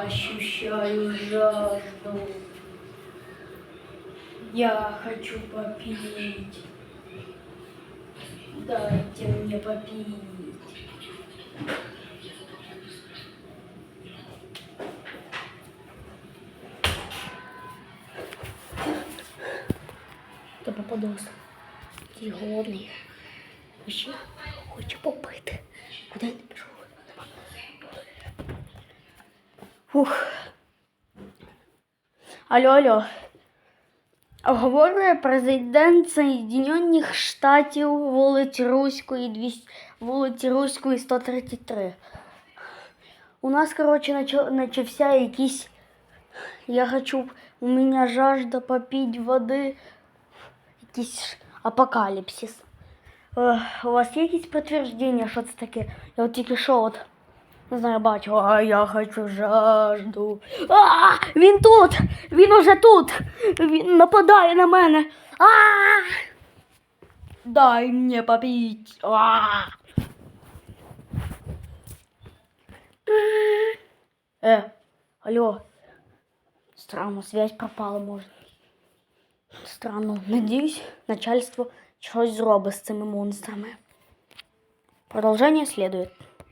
Ощущаю жажду. Я хочу попить. Дайте мне попить. Та попадос. Такий голодний. Ще хочу попити. Куди я не пішов? Фух. Алло, алло. Говорить президент Соєдинених Штатів вулиці Руської, 200, вулиці Руської 133. У нас, короче, начал, начався якийсь... Я хочу... У меня жажда попить води. Якийсь апокаліпсис. Е, у вас є якісь підтвердження, що це таке? Я от тільки що от, не знаю, бачу, а я хочу жажду. А, він тут! Він уже тут! Він нападає на мене. А! Дай мені попить. А! Е, алло. Странно, связь пропала, може. Странно. Надіюсь, начальство щось зробить з цими монстрами. Продовження слідує.